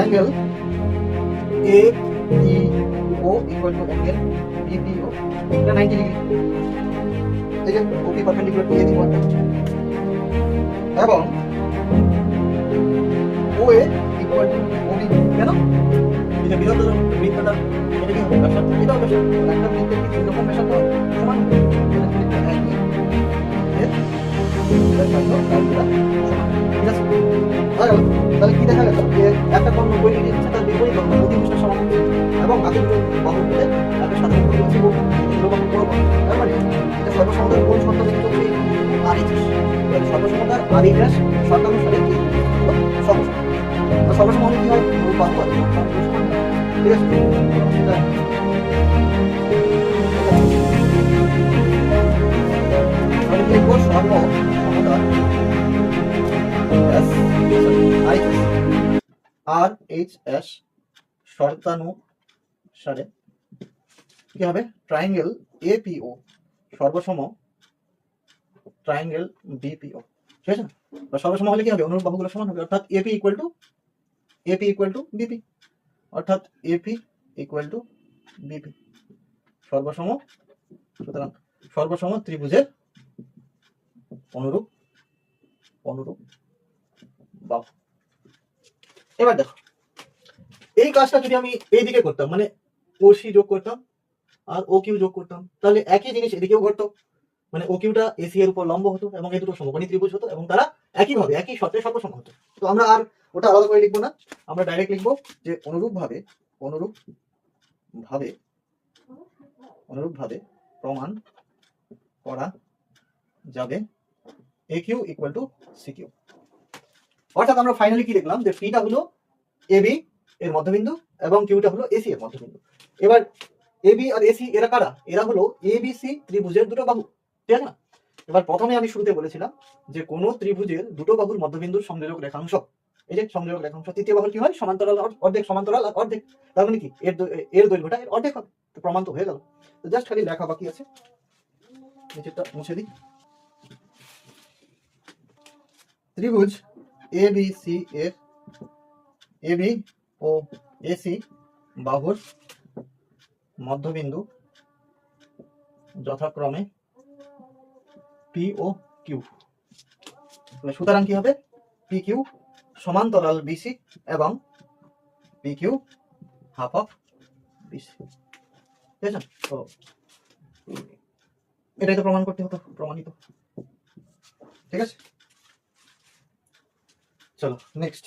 E O equal to angle BPO এটা ninety degree এই যে ওপি পারপেন্ডিকুলার টু এ দিব এবং O A equal to OB কেন? যে বিরত বৃত্তটা এটা কি হবে? ব্যাসার্ধ? এটাও ব্যাসার্ধ। মানে একটা বৃত্তের কি দুই রকম ব্যাসার্ধ সমান হবে। এটা বৃত্ত একই এর ব্যাসার্ধ তার সমান ঠিক আছে? গেল তাহলে কি দেখা গেল? একটা কোণ নব্বই ডিগ্রি তার বিপরীত কোণ প্রতি পৃষ্ঠের সমান এবং বাকি দুটো মধ্যে একটা সাধারণ হচ্ছে কোণ দুটো বাহু তার মানে এটা সর্বসমতার কোণ শর্ত হচ্ছে আর এইচ সর্বসমতার আর ব্যাস শর্তানুসারে কি? হলো সর্বসম তো সর্বসম হলে কি হয়। ঠিক আছে? আর এইচ এস শর্তানুসারে কি হবে? ট্রায়াঙ্গেল এপিও সর্বসম ট্রায়াঙ্গেল বিপিও ঠিক আছে? বা সর্বসম হলে কি হবে? অনুরূপ বাহুগুলো সমান হবে। অর্থাৎ AP equal to AP equal to BP অর্থাৎ এপি ইকুয়াল টু বিপি সর্বসম, সুতরাং সর্বসম ত্রিভুজের অনুরূপ অনুরূপ বাহু। এবার দেখো, এই কাজটা যদি আমি এই দিকে করতাম মানে ওসি যোগ করতাম আর ও, কিউ যোগ করতাম, তাহলে একই জিনিস এদিকেও ঘটতো। মানে ও, কিউটা এসি এর উপর লম্ব হতো এবং এই দুটো সমকোণী ত্রিভুজ হতো এবং তারা একইভাবে, একই শর্তে সর্বসম হতো। তো আমরা আর ওটা আলাদা করে লিখব না, আমরা ডাইরেক্ট লিখব যে অনুরূপ ভাবে অনুরূপ ভাবে অনুরূপ ভাবে প্রমাণ করা যাবে। A Q equal to C Q অর্থাৎ আমরা ফাইনালি কি দেখলাম? যে পিটা হলো এবি এর মধ্যবিন্দু এবং কিউটা হলো এসি এর মধ্যবিন্দু। এবার এবি আর এসি এরা কারা? এরা হলো এবিসি ত্রিভুজের দুটো বাহু, ঠিক আছে না? এবার প্রথমে আমি শুরুতে বলেছিলাম যে কোন ত্রিভুজের দুটো বাহুর মধ্যবিন্দুর সংযোজক রেখাংশ। এই যে সংযোজক রেখাংশ, তৃতীয় বাহুর কি হয়? সমান্তরাল অর্ধেক, সমান্তরাল আর অর্ধেক। তার মানে কি? এর এর দৈর্ঘ্যটা এর অর্ধেক হবে। তো প্রমাণ তো হয়ে গেল। তো জাস্ট খালি লেখা বাকি আছে। নিচেরটা মুছে দিই। ত্রিভুজ এ বি সি এর এ বি ও এসি বাহুর মধ্যবিন্দু যথাক্রমে পি ও কিউ সুতরাং কি হবে? পি কিউ সমান্তরাল বিসি এবং P Q half of BC ঠিক আছে? তো এটাই তো প্রমাণ করতে হতো, প্রমাণিত। ঠিক আছে? চলো নেক্সট